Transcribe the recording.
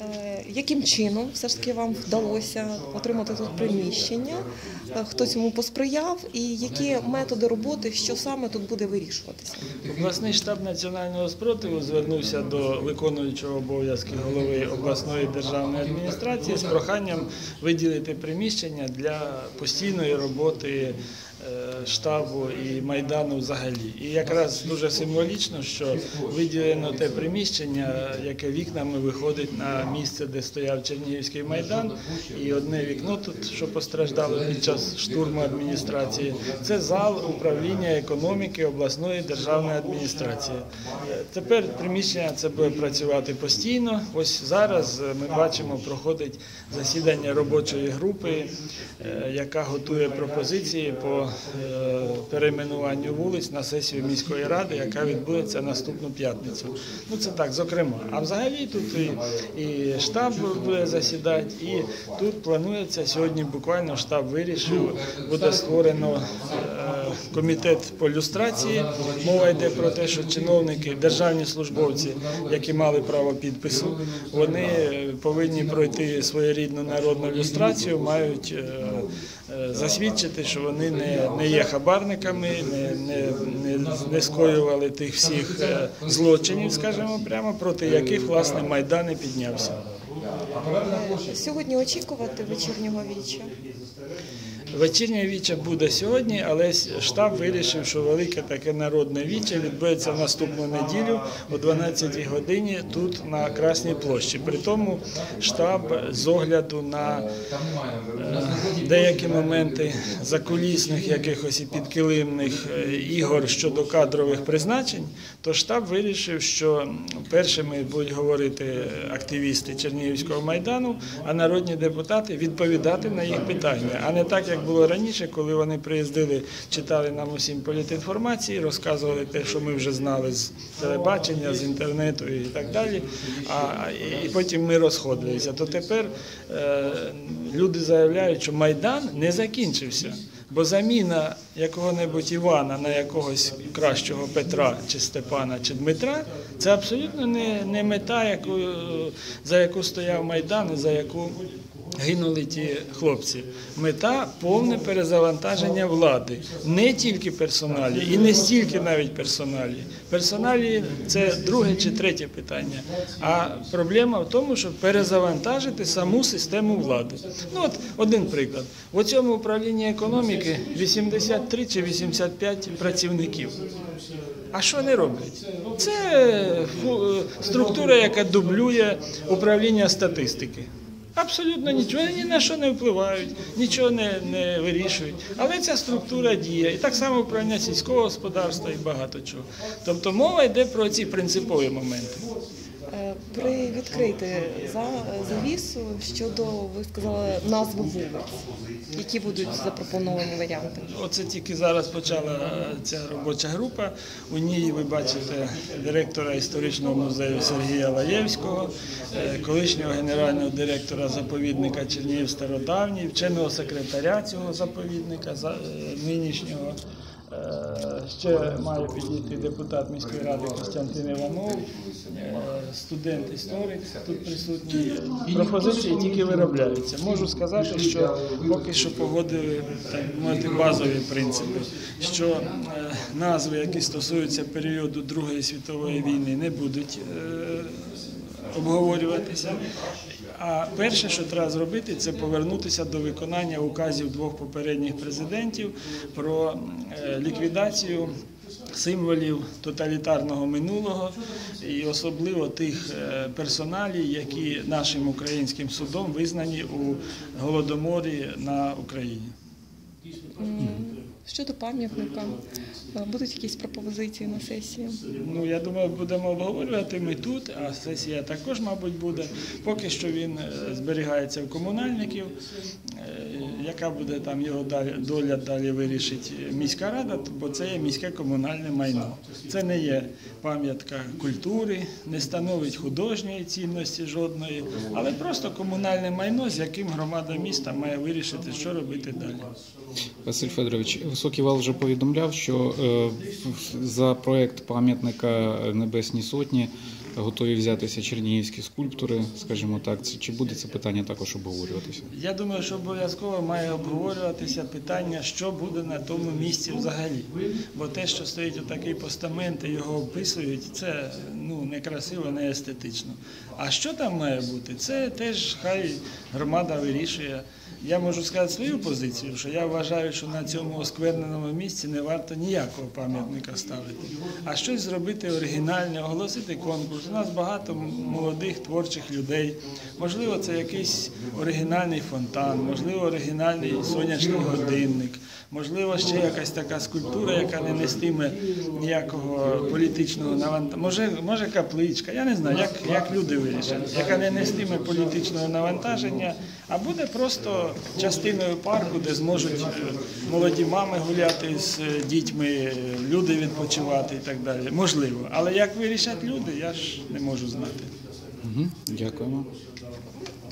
Е, Яким чином все ж таки вам вдалося отримати тут приміщення? Е, Хто цьому посприяв, і які методи роботи, що саме тут буде вирішуватися? Обласний штаб національного спротиву звернувся до виконуючого обов'язки голови обласної державної адміністрації з проханням виділити приміщення для постійної роботи штабу і майдану взагалі. І якраз дуже символічно, що виділено те приміщення, яке вікнами виходить на місце, де стояв Чернігівський майдан, і одне вікно тут, що постраждало під час штурму адміністрації, це зал управління економіки обласної державної адміністрації. Е, Тепер приміщення це буде працювати постійно. Ось зараз е, ми бачимо, проходить засідання робочої групи, е, яка готує пропозиції по е, перейменуванню вулиць на сесію міської ради, яка відбудеться наступну п'ятницю. Ну це так, зокрема. А взагалі тут і, і штаб буде засідати, і тут планується сьогодні. Буквально штаб вирішив, буде створено е, комітет по люстрації. Мова йде про те, що чиновники, державні службовці, які мали право підпису, вони е, повинні пройти своєрідну народну люстрацію, мають е, е, засвідчити, що вони не, не є хабарниками, не, не, не, не скоювали тих всіх злочинів, скажімо прямо, проти яких власне майдан і піднявся. Сьогодні очікувати вечірнього віча. Вечірнє віче буде сьогодні, але штаб вирішив, що велике таке народне віче відбудеться в наступну неділю о 12 годині тут на Красній площі. При тому штаб з огляду на е, деякі моменти закулісних якихось і підкилимних е, ігор щодо кадрових призначень, то штаб вирішив, що першими будуть говорити активісти Чернігівського майдану, а народні депутати відповідати на їх питання, а не так, як було раніше, коли вони приїздили, читали нам усім політінформації, розказували те, що ми вже знали з телебачення, з інтернету і так далі. А і потім ми розходилися. То тепер е, люди заявляють, що майдан не закінчився. Бо заміна якого-небудь Івана на якогось кращого Петра чи Степана чи Дмитра це абсолютно не, не мета, яку, за яку стояв Майдан і за яку гинули ті хлопці. Мета повне перезавантаження влади. Не тільки персоналі, і не стільки навіть персоналі. Персоналі це друге чи третє питання. А проблема в тому, щоб перезавантажити саму систему влади. Ну от один приклад. В цьому управлінні економіки 83 чи 85 працівників. А що не роблять? Це структура, яка дублює управління статистики. Абсолютно нічого, ні на що не впливають, нічого не, не вирішують. Але ця структура діє. І так само управління сільського господарства і багато чого. Тобто мова йде про ці принципові моменти. Е, При за завісу щодо ви сказали назви вулиць, які будуть запропоновані варіанти. Оце тільки зараз почала ця робоча група. У ній ви бачите директора історичного музею Сергія Лаєвського, е, колишнього генерального директора заповідника Чернігів Стародавній, вченого секретаря цього заповідника за- е, нинішнього. Е, Ще має підійти депутат міської ради Костянтин Іванов, е, студент історик тут присутній. Пропозиції тільки виробляються. Можу сказати, що поки що погодили так мовити базові принципи, що е, назви, які стосуються періоду Другої світової війни, не будуть обговорюватися. А перше, що треба зробити, це повернутися до виконання указів двох попередніх президентів про е, ліквідацію символів тоталітарного минулого і особливо тих е, персоналій, які нашим українським судом визнані у голодоморі на Україні. Щодо пам'ятника, е, будуть якісь пропозиції на сесії? Ну, я думаю, будемо обговорювати ми тут, а сесія також, мабуть, буде. Поки що він е, зберігається в комунальників. Е, Яка буде там його далі, доля далі вирішить міська рада, бо це є міське комунальне майно. Це не є пам'ятка культури, не становить художньої цінності жодної, але просто комунальне майно, з яким громада міста має вирішити, що робити далі. Василь Федорович, Високий Вал вже повідомляв, що е, за проект пам'ятника Небесній Сотні готові взятися чернігівські скульптори, скажімо так, це- чи буде це питання також обговорюватися? Я думаю, що обов'язково має обговорюватися питання, що буде на тому місці взагалі. Бо те, що стоїть отакий постамент і його описують, це ну некрасиво, не естетично. А що там має бути? Це теж хай громада вирішує. Я можу сказати свою позицію, що я вважаю, що на цьому оскверненому місці не варто ніякого пам'ятника ставити, а щось зробити оригінальне, оголосити конкурс. У нас багато молодих творчих людей. Можливо, це якийсь оригінальний фонтан, можливо, оригінальний сонячний годинник, можливо, ще якась така скульптура, яка не нестиме ніякого політичного навантаження. Може, може капличка, я не знаю, як, як люди вирішать, яка не нестиме політичного навантаження, а буде просто частиною парку, де зможуть е, молоді мами гуляти з е, дітьми, е, люди відпочивати і так далі. Можливо. Але як вирішать люди, я ж не можу знати. Дякуємо.